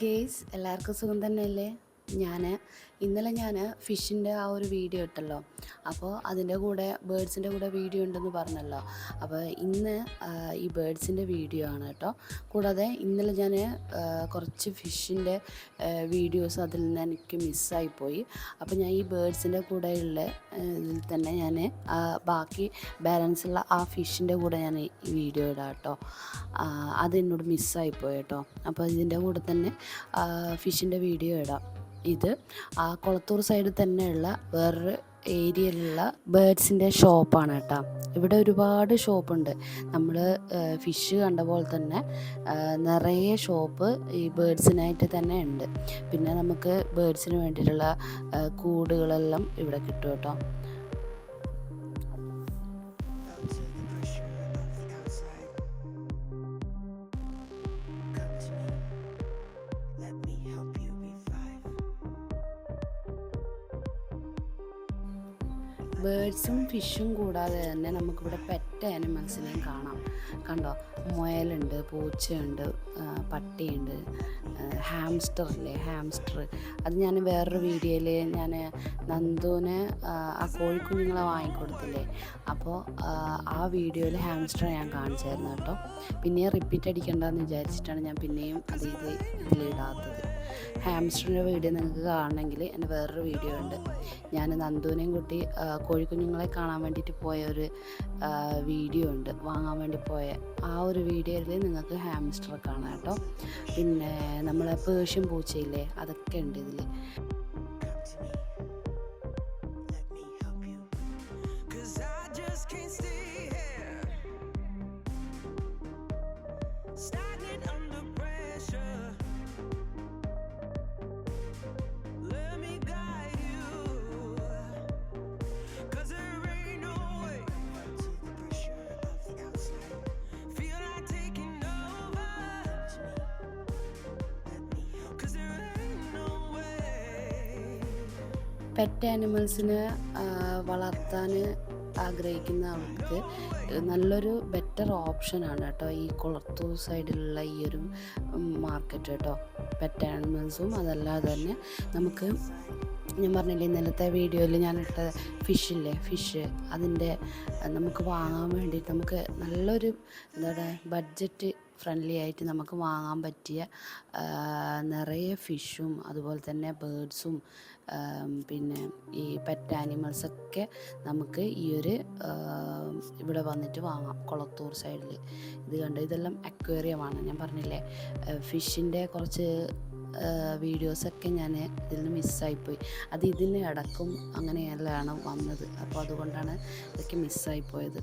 Guys എല്ലാവർക്കും സുഖം തന്നെയല്ലേ ഞാൻ ഇന്നലെ ഞാൻ ഫിഷിന്റെ ആ ഒരു വീഡിയോ ഇട്ടല്ലോ. അപ്പോൾ അതിന്റെ കൂടെ ബേഡ്സിന്റെ കൂടെ വീഡിയോ ഉണ്ടെന്ന് പറഞ്ഞല്ലോ. അപ്പോൾ ഇന്ന് ഈ ബേഡ്സിന്റെ വീഡിയോ ആണ് കേട്ടോ. കൂടാതെ ഇന്നലെ ഞാൻ കുറച്ച് ഫിഷിന്റെ വീഡിയോസ് അതിൽ നിന്ന് എനിക്ക് മിസ്സായിപ്പോയി അപ്പോൾ ഞാൻ ഈ ബേഡ്സിന്റെ കൂടെയുള്ള ഇതിൽ തന്നെ ഞാൻ ബാക്കി ബാലൻസ് ഉള്ള ആ ഫിഷിന്റെ കൂടെ ഞാൻ ഈ വീഡിയോ ഇടാം കേട്ടോ. അത് എന്നോട് മിസ്സായിപ്പോയി കേട്ടോ. അപ്പോൾ ഇതിന്റെ കൂടെ തന്നെ ഫിഷിന്റെ വീഡിയോ ഇടാം. ഇത് ആ കൊളത്തൂർ സൈഡിൽ തന്നെയുള്ള വേറൊരു ഏരിയയിലുള്ള ബേഡ്സിന്റെ ഷോപ്പാണ് കേട്ടോ. ഇവിടെ ഒരുപാട് ഷോപ്പുണ്ട് നമ്മൾ ഫിഷ് കണ്ട പോലെ തന്നെ നിറയെ ഷോപ്പ് ഈ ബേഡ്സിനായിട്ട് തന്നെ ഉണ്ട്. പിന്നെ നമുക്ക് ബേഡ്സിന് വേണ്ടിയിട്ടുള്ള കൂടുകളെല്ലാം ഇവിടെ കിട്ടും കേട്ടോ. ബേഡ്സും ഫിഷും കൂടാതെ തന്നെ നമുക്കിവിടെ പെറ്റ് ആനിമൽസിനെയും കാണാം. കണ്ടോ? മുയലുണ്ട് പൂച്ചയുണ്ട് പട്ടിയുണ്ട് ഹാംസ്റ്റർ അല്ലേ ഹാംസ്റ്റർ അത് ഞാൻ വേറൊരു വീഡിയോയിൽ ഞാൻ നന്ദുവിന് ആ കോഴിക്കുഞ്ഞുങ്ങളെ വാങ്ങിക്കൊടുത്തില്ലേ? അപ്പോൾ ആ വീഡിയോയിൽ ഹാംസ്റ്റർ ഞാൻ കാണിച്ചായിരുന്നു കേട്ടോ. പിന്നെയും റിപ്പീറ്റ് അടിക്കേണ്ടതെന്ന് വിചാരിച്ചിട്ടാണ് ഞാൻ പിന്നെയും അത് ഇത് ഇതിലിടാത്തത്. ഹാംസ്റ്ററിന്റെ വീഡിയോ നിങ്ങൾക്ക് കാണണമെങ്കിൽ എന്റെ വേറൊരു വീഡിയോ ഉണ്ട്. ഞാൻ നന്ദുവിനെയും കൂട്ടി കോഴിക്കുഞ്ഞുങ്ങളെ കാണാൻ വേണ്ടിയിട്ട് പോയ ഒരു വീഡിയോ ഉണ്ട്. വാങ്ങാൻ വേണ്ടി പോയ ആ ഒരു വീഡിയോയിൽ നിങ്ങൾക്ക് ഹാംസ്റ്റർ കാണാം കേട്ടോ. പിന്നെ നമ്മളെ പേർഷ്യൻ പൂച്ചയില്ലേ അതൊക്കെ ഉണ്ട് ഇതിൽ പെറ്റ് ആനിമൽസിനെ വളർത്താൻ ആഗ്രഹിക്കുന്ന ആൾക്ക് നല്ലൊരു ബെറ്റർ ഓപ്ഷനാണ് കേട്ടോ ഈ കുളത്തൂർ സൈഡിലുള്ള ഈ ഒരു മാർക്കറ്റ് കേട്ടോ. പെറ്റ് ആനിമൽസും അതല്ലാതെ തന്നെ നമുക്ക് ഞാൻ പറഞ്ഞില്ലേ ഇന്നലത്തെ വീഡിയോയിൽ ഞാൻ ഇട്ട ഫിഷില്ലേ ഫിഷ് അതിന്റെ നമുക്ക് വാങ്ങാൻ വേണ്ടിയിട്ട് നമുക്ക് നല്ലൊരു എന്താ പറയുക ബഡ്ജറ്റ് ഫ്രണ്ട്ലി ആയിട്ട് നമുക്ക് വാങ്ങാൻ പറ്റിയ നിറയെ ഫിഷും അതുപോലെ തന്നെ ബേഡ്സും പിന്നെ ഈ പെറ്റ് ആനിമൽസൊക്കെ നമുക്ക് ഈ ഒരു ഇവിടെ വന്നിട്ട് വാങ്ങാം കൊളത്തൂർ സൈഡിൽ ഇത് കണ്ട്? ഇതെല്ലാം അക്വേറിയമാണ് ഞാൻ പറഞ്ഞില്ലേ ഫിഷിന്റെ കുറച്ച് വീഡിയോസൊക്കെ ഞാൻ ഇതിൽ നിന്ന് മിസ്സായിപ്പോയി അത് ഇതിന് ഇടക്കും അങ്ങനെയെല്ലാം വന്നത്. അപ്പോൾ അതുകൊണ്ടാണ് ഇതൊക്കെ മിസ്സായിപ്പോയത്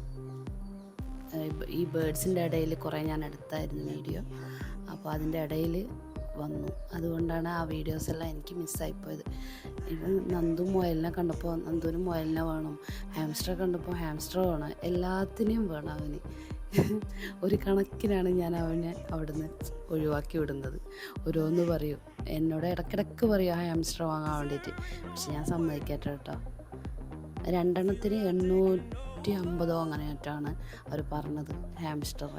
ഈ ബേഡ്സിന്റെ ഇടയിൽ കുറേ ഞാൻ എടുത്തായിരുന്നു വീഡിയോ. അപ്പോൾ അതിന്റെ ഇടയിൽ വന്നു. അതുകൊണ്ടാണ് ആ വീഡിയോസ് എല്ലാം എനിക്ക് മിസ്സായിപ്പോയത് ഇത് നന്ദു മുയലിനെ കണ്ടപ്പോൾ നന്ദുവിന് മുയലിനെ വേണം ഹാംസ്റ്റർ കണ്ടപ്പോൾ ഹാംസ്റ്റർ വേണം എല്ലാത്തിനെയും വേണം അവന്. ഒരു കണക്കിനാണ് ഞാൻ അവനെ അവിടുന്ന് ഒഴിവാക്കി വിടുന്നത്. ഓരോന്ന് പറയും. എന്നോട് ഇടക്കിടക്ക് പറയും ആ ഹാംസ്റ്റർ വാങ്ങാൻ വേണ്ടിയിട്ട്. പക്ഷെ ഞാൻ സമ്മതിക്കട്ടെ കേട്ടോ. രണ്ടെണ്ണത്തിന് എണ്ണൂറ്റി അമ്പതോ അങ്ങനെയായിട്ടാണ് അവർ പറഞ്ഞത് ഹാംസ്റ്റർ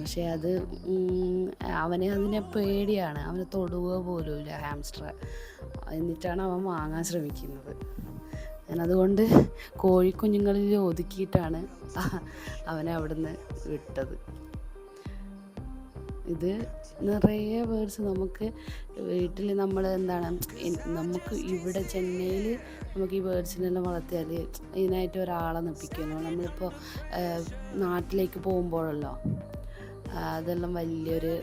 പക്ഷേ അത് അവനെ അതിനെ പേടിയാണ്. അവനെ തൊടുക പോലുമില്ല ഹാംസ്റ്റർ എന്നിട്ടാണ് അവൻ വാങ്ങാൻ ശ്രമിക്കുന്നത്. ഞാനതുകൊണ്ട് കോഴിക്കുഞ്ഞുങ്ങളിൽ ഒതുക്കിയിട്ടാണ് അവനെ അവിടുന്ന് വിട്ടത്. ഇത് നിറയെ വേർഡ്സ് നമുക്ക് വീട്ടിൽ നമ്മൾ എന്താണ് നമുക്ക് ഇവിടെ ചെന്നൈയിൽ നമുക്ക് ഈ വേർഡ്സിനെല്ലാം വളർത്തിയാൽ ഇതിനായിട്ട് ഒരാളെ നിപ്പിക്കുന്നു. നമ്മളിപ്പോൾ നാട്ടിലേക്ക് പോകുമ്പോഴല്ലോ അതെല്ലാം വലിയൊരു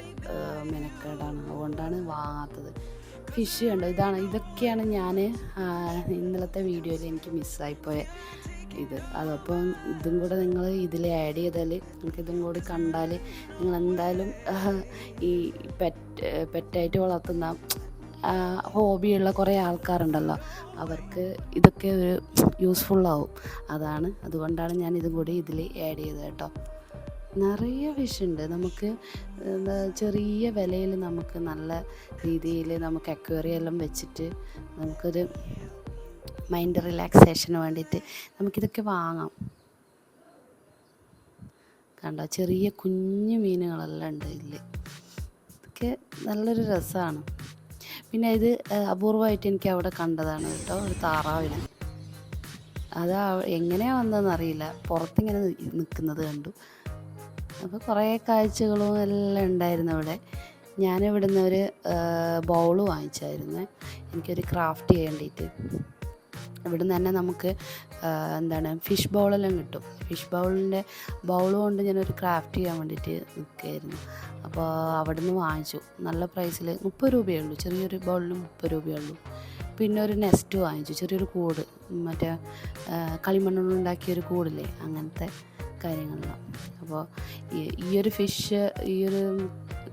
മെനക്കേടാണ്. അതുകൊണ്ടാണ് വാങ്ങാത്തത്. ഫിഷ് കണ്ടോ? ഇതാണ് ഇതൊക്കെയാണ് ഞാൻ ഇന്നലത്തെ വീഡിയോയിൽ എനിക്ക് മിസ്സായിപ്പോയ ഇത് അതപ്പം ഇതും കൂടെ നിങ്ങൾ ഇതിൽ ആഡ് ചെയ്താൽ നിങ്ങൾക്ക് ഇതും കൂടി കണ്ടാൽ നിങ്ങൾ എന്തായാലും ഈ പെറ്റ് പെറ്റായിട്ട് വളർത്തുന്ന ഹോബിയുള്ള കുറേ ആൾക്കാരുണ്ടല്ലോ. അവർക്ക് ഇതൊക്കെ ഒരു യൂസ്ഫുള്ളാവും അതാണ്. അതുകൊണ്ടാണ് ഞാൻ ഇതും കൂടി ഇതിൽ ആഡ് ചെയ്തത് കേട്ടോ. നിറയെ ഫിഷുണ്ട് നമുക്ക് ചെറിയ വിലയിൽ നമുക്ക് നല്ല രീതിയിൽ നമുക്ക് അക്വേറിയെല്ലാം വെച്ചിട്ട് നമുക്കൊരു മൈൻഡ് റിലാക്സേഷന് വേണ്ടിയിട്ട് നമുക്കിതൊക്കെ വാങ്ങാം. കണ്ടോ? ചെറിയ കുഞ്ഞു മീനുകളെല്ലാം ഉണ്ട് ഇതിൽ ഇതൊക്കെ നല്ലൊരു രസമാണ് പിന്നെ ഇത് അപൂർവമായിട്ട് എനിക്ക് അവിടെ കണ്ടതാണ് കേട്ടോ ഒരു താറാവിനെ. അത് എങ്ങനെയാ വന്നതെന്ന് അറിയില്ല പുറത്തിങ്ങനെ നിൽക്കുന്നത് കണ്ടു. അപ്പോൾ കുറേ കാഴ്ചകളും എല്ലാം ഉണ്ടായിരുന്നു അവിടെ. ഞാൻ ഇവിടുന്ന് ഒരു ബൗൾ വാങ്ങിച്ചായിരുന്നു. എനിക്കൊരു ക്രാഫ്റ്റ് ചെയ്യേണ്ടിയിട്ട് ഇവിടുന്ന് തന്നെ നമുക്ക് എന്താണ് ഫിഷ് ബൗളെല്ലാം കിട്ടും. ഫിഷ് ബൗളിന്റെ ബൗൾ കൊണ്ട് ഞാനൊരു ക്രാഫ്റ്റ് ചെയ്യാൻ വേണ്ടിയിട്ട് നിൽക്കുകയായിരുന്നു. അപ്പോൾ അവിടെ നിന്ന് വാങ്ങിച്ചു. നല്ല പ്രൈസിൽ മുപ്പത് രൂപയേ ഉള്ളൂ ചെറിയൊരു ബൗളിന് മുപ്പത് രൂപയേ ഉള്ളൂ പിന്നെ ഒരു നെസ്റ്റ് വാങ്ങിച്ചു. ചെറിയൊരു കൂട്. മറ്റേ കളിമണ്ണുണ്ടാക്കിയൊരു കൂടില്ലേ അങ്ങനത്തെ കാര്യങ്ങളെല്ലാം. അപ്പോൾ ഈ- ഈ ഒരു ഫിഷ് ഈയൊരു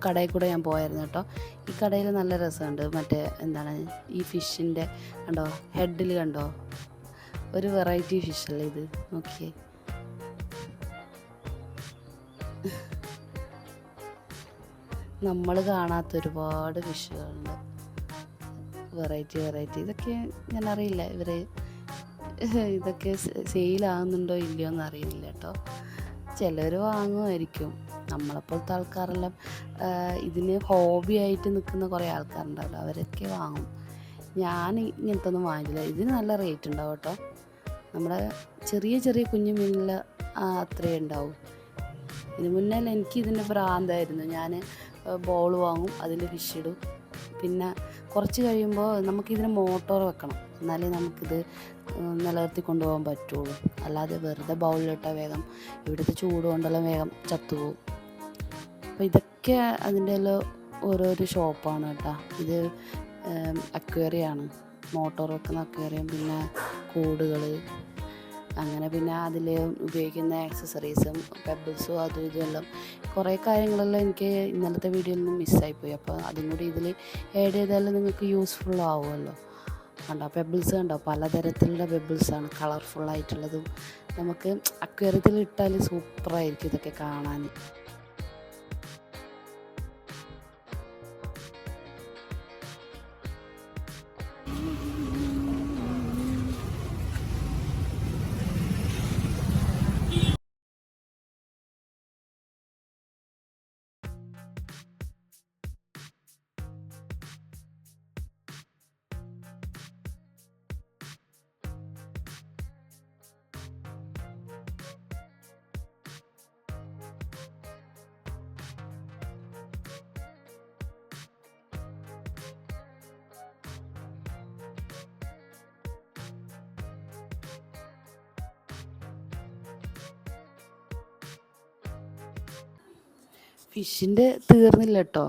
കടയിൽ കൂടെ ഞാൻ പോയായിരുന്നു കേട്ടോ. ഈ കടയിൽ നല്ല രസമുണ്ട്. മറ്റേ എന്താണ് ഈ ഫിഷിന്റെ കണ്ടോ ഹെഡിൽ കണ്ടോ? ഒരു വെറൈറ്റി ഫിഷല്ലേ ഇത്? നോക്കിയേ. നമ്മൾ കാണാത്ത ഒരുപാട് ഫിഷുകളുണ്ട്. Variety variety. ഇതൊക്കെ ഞാൻ അറിയില്ല ഇവർ ഇതൊക്കെ സെയിലാകുന്നുണ്ടോ ഇല്ലയോ എന്ന് അറിയില്ല കേട്ടോ. ചിലർ വാങ്ങുമായിരിക്കും നമ്മളെപ്പോലത്തെ ആൾക്കാരെല്ലാം ഇതിന് ഹോബി ആയിട്ട് നിൽക്കുന്ന കുറേ ആൾക്കാരുണ്ടാവില്ല അവരൊക്കെ വാങ്ങും. ഞാൻ ഇങ്ങനത്തെ ഒന്നും വാങ്ങിച്ചില്ല ഇതിന് നല്ല റേറ്റ് ഉണ്ടാവും കേട്ടോ. നമ്മുടെ ചെറിയ ചെറിയ കുഞ്ഞു മീനിൽ അത്രേ ഉണ്ടാവും. ഇതിന് മുന്നേ എനിക്ക് ഇതിന്റെ ഭ്രാന്തായിരുന്നു. ഞാൻ ബോൾ വാങ്ങും അതിൽ ഫിഷ് ഇടും. പിന്നെ കുറച്ച് കഴിയുമ്പോൾ നമുക്കിതിന് മോട്ടോർ വെക്കണം. എന്നാലേ നമുക്കിത് നിലനിർത്തി കൊണ്ടുപോകാൻ പറ്റുള്ളൂ. അല്ലാതെ വെറുതെ ബൗളിലിട്ടാൽ വേഗം ഇവിടുത്തെ ചൂട് കൊണ്ടെല്ലാം വേഗം ചത്തുപോകും. അപ്പോൾ ഇതൊക്കെ അതിന്റെ എല്ലാം ഓരോരോ ഷോപ്പാണ് കേട്ടോ. ഇത് അക്വേറിയാണ്. മോട്ടോർ വെക്കുന്ന അക്വേറിയം പിന്നെ കൂടുകൾ അങ്ങനെ പിന്നെ അതിൽ ഉപയോഗിക്കുന്ന ആക്സസറീസും പെബിൾസും അതും ഇതുമെല്ലാം കുറേ കാര്യങ്ങളെല്ലാം എനിക്ക് ഇന്നലത്തെ വീഡിയോയിൽ നിന്ന് മിസ്സായിപ്പോയി അപ്പോൾ അതും കൂടി ഇതിൽ ആഡ് ചെയ്താൽ നിങ്ങൾക്ക് യൂസ്ഫുൾ ആവുമല്ലോ. കണ്ടോ? പെബിൾസ് കണ്ടോ? പലതരത്തിലുള്ള പെബിൾസാണ് കളർഫുള്ളായിട്ടുള്ളതും നമുക്ക് അക്വേറിയത്തിൽ ഇട്ടാൽ സൂപ്പറായിരിക്കും ഇതൊക്കെ കാണാൻ ഫിഷിന്റെ തീർന്നില്ല കേട്ടോ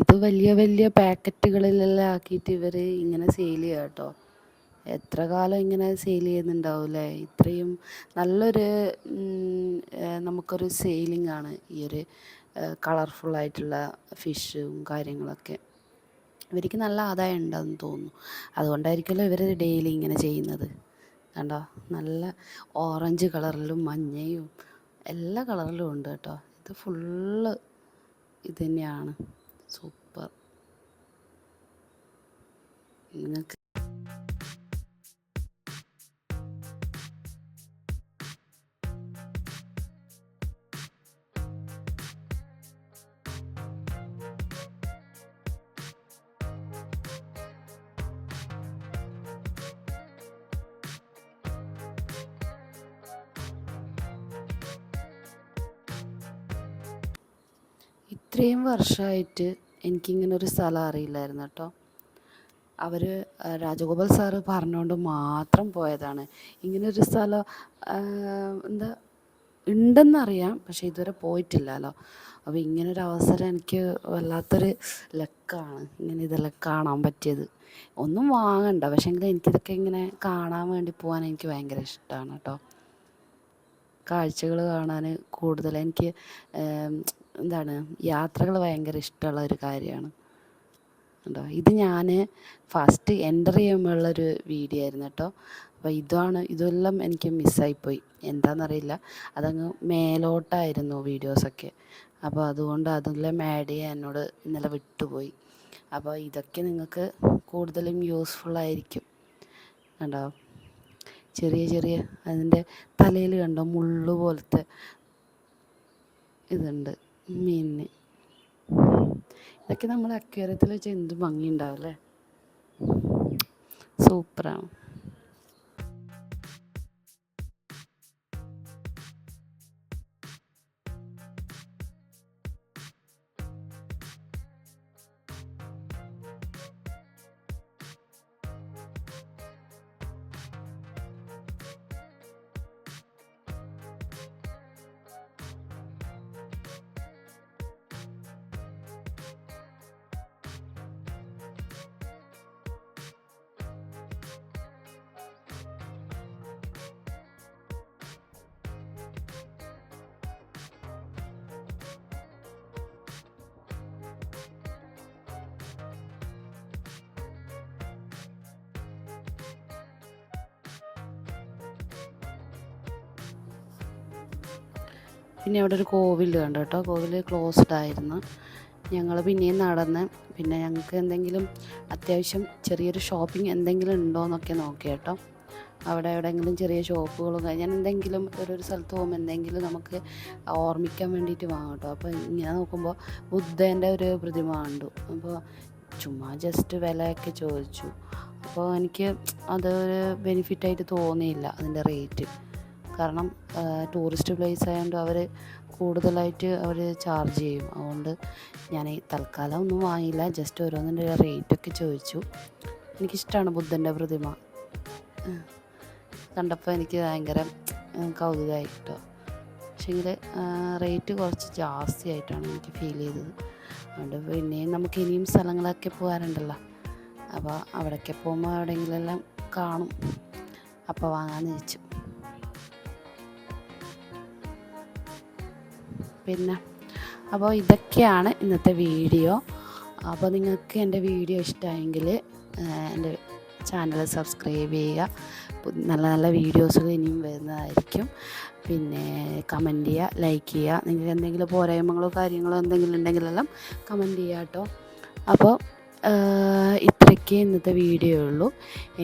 ഇത് വലിയ വലിയ പാക്കറ്റുകളിലെല്ലാം ആക്കിയിട്ട് ഇവർ ഇങ്ങനെ സെയിൽ ചെയ്യുക കേട്ടോ എത്ര കാലം ഇങ്ങനെ സെയിൽ ചെയ്യുന്നുണ്ടാവില്ലേ? ഇത്രയും നല്ലൊരു നമുക്കൊരു സെയിലിംഗ് ആണ് ഈ ഒരു കളർഫുള്ളായിട്ടുള്ള ഫിഷും കാര്യങ്ങളൊക്കെ. ഇവർക്ക് നല്ല ആദായം ഉണ്ടെന്ന് തോന്നുന്നു. അതുകൊണ്ടായിരിക്കുമല്ലോ ഇവർ ഡെയിലി ഇങ്ങനെ ചെയ്യുന്നത്. കണ്ടോ? നല്ല ഓറഞ്ച് കളറിലും മഞ്ഞയും എല്ലാ കളറിലും ഉണ്ട് കേട്ടോ. ഇത് ഫുള്ള് ഇത് തന്നെയാണ് സൂപ്പർ. നിങ്ങൾക്ക് ഇത്രയും വർഷമായിട്ട് എനിക്കിങ്ങനെ ഒരു സ്ഥലം അറിയില്ലായിരുന്നു കേട്ടോ. അവർ രാജഗോപാൽ സാറ് പറഞ്ഞുകൊണ്ട് മാത്രം പോയതാണ്. ഇങ്ങനൊരു സ്ഥലം എന്താ ഉണ്ടെന്നറിയാം പക്ഷെ ഇതുവരെ പോയിട്ടില്ലല്ലോ. അപ്പോൾ ഇങ്ങനൊരു അവസരം എനിക്ക് വല്ലാത്തൊരു ലക്കാണ് ഇങ്ങനെ ഇതെല്ലാം കാണാൻ പറ്റിയത്. ഒന്നും വാങ്ങണ്ട പക്ഷേ പക്ഷേങ്കിൽ എനിക്കിതൊക്കെ ഇങ്ങനെ കാണാൻ വേണ്ടി പോകാൻ എനിക്ക് ഭയങ്കര ഇഷ്ടമാണ് കേട്ടോ. കാഴ്ചകൾ കാണാൻ കൂടുതൽ എനിക്ക് എന്താണ് യാത്രകൾ ഭയങ്കര ഇഷ്ടമുള്ള ഒരു കാര്യമാണ്. കേട്ടോ ഇത് ഞാൻ ഫസ്റ്റ് എന്റർ ചെയ്യുമ്പോഴുള്ളൊരു വീഡിയോ ആയിരുന്നു കേട്ടോ. അപ്പോൾ ഇതാണ് ഇതെല്ലാം എനിക്ക് മിസ്സായിപ്പോയി എന്താണെന്നറിയില്ല അതങ്ങ് മേലോട്ടായിരുന്നു വീഡിയോസൊക്കെ അപ്പോൾ അതുകൊണ്ട് അതെല്ലാം ആഡ് ചെയ്യാൻ എന്നോട് ഇന്നലെ വിട്ടുപോയി. അപ്പോൾ ഇതൊക്കെ നിങ്ങൾക്ക് കൂടുതലും യൂസ്ഫുൾ ആയിരിക്കും. കണ്ടോ? ചെറിയ ചെറിയ അതിന്റെ തലയിൽ കണ്ടോ മുള്ളു പോലത്തെ ഇതുണ്ട്. മീനിന് ഇതൊക്കെ നമ്മൾ അക്വേറിയത്തിൽ വെച്ച് എന്ത് ഭംഗിയുണ്ടാവും അല്ലേ? സൂപ്പറാണ് പിന്നെ അവിടെ ഒരു കോവിൽ കണ്ടു കേട്ടോ. കോവിൽ ക്ലോസ്ഡ് ആയിരുന്നു. ഞങ്ങൾ പിന്നെയും നടന്ന് പിന്നെ ഞങ്ങൾക്ക് എന്തെങ്കിലും അത്യാവശ്യം ചെറിയൊരു ഷോപ്പിംഗ് എന്തെങ്കിലും ഉണ്ടോ എന്നൊക്കെ നോക്കി കേട്ടോ. അവിടെ എവിടെയെങ്കിലും ചെറിയ ഷോപ്പുകളും ഞാൻ എന്തെങ്കിലും ഒരു ഒരു സ്ഥലത്ത് പോകുമ്പോൾ എന്തെങ്കിലും നമുക്ക് ഓർമ്മിക്കാൻ വേണ്ടിയിട്ട് വാങ്ങും കേട്ടോ. അപ്പോൾ ഇങ്ങനെ നോക്കുമ്പോൾ ബുദ്ധേന്റെ ഒരു പ്രതിമ കണ്ടു. അപ്പോൾ ചുമ്മാ ജസ്റ്റ് വിലയൊക്കെ ചോദിച്ചു. അപ്പോൾ എനിക്ക് അതൊരു ബെനിഫിറ്റായിട്ട് തോന്നിയില്ല അതിന്റെ റേറ്റ് കാരണം ടൂറിസ്റ്റ് പ്ലേസ് ആയതുകൊണ്ട് അവർ കൂടുതലായിട്ട് അവർ ചാർജ് ചെയ്യും. അതുകൊണ്ട് ഞാൻ തൽക്കാലം ഒന്നും വാങ്ങിയില്ല. ജസ്റ്റ് ഓരോന്നിന്റെ റേറ്റൊക്കെ ചോദിച്ചു. എനിക്കിഷ്ടമാണ് ബുദ്ധന്റെ പ്രതിമ. കണ്ടപ്പോൾ എനിക്ക് ഭയങ്കര കൗതുകമായി കേട്ടോ പക്ഷേങ്കിൽ റേറ്റ് കുറച്ച് ജാസ്തി ആയിട്ടാണ് എനിക്ക് ഫീൽ ചെയ്തത്. അതുകൊണ്ട് പിന്നെയും നമുക്ക് ഇനിയും സ്ഥലങ്ങളൊക്കെ പോകാറുണ്ടല്ലോ അപ്പോൾ അവിടെയൊക്കെ പോകുമ്പോൾ എവിടെയെങ്കിലെല്ലാം കാണും. അപ്പോൾ വാങ്ങാമെന്ന് വെച്ചു പിന്നെ. അപ്പോൾ ഇതൊക്കെയാണ് ഇന്നത്തെ വീഡിയോ. അപ്പോൾ നിങ്ങൾക്ക് എന്റെ വീഡിയോ ഇഷ്ടമായെങ്കിൽ എന്റെ ചാനൽ സബ്സ്ക്രൈബ് ചെയ്യുക. നല്ല നല്ല വീഡിയോസുകൾ ഇനിയും വരുന്നതായിരിക്കും. പിന്നെ കമന്റ് ചെയ്യുക ലൈക്ക് ചെയ്യുക. നിങ്ങൾക്ക് എന്തെങ്കിലും പോരായ്മകളോ കാര്യങ്ങളോ എന്തെങ്കിലും ഉണ്ടെങ്കിലെല്ലാം കമന്റ് ചെയ്യുക കേട്ടോ. അപ്പോൾ ഇത്രയ്ക്കേ ഇന്നത്തെ വീഡിയോ ഉള്ളൂ.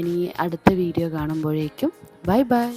ഇനി അടുത്ത വീഡിയോ കാണുമ്പോഴേക്കും. Bye bye.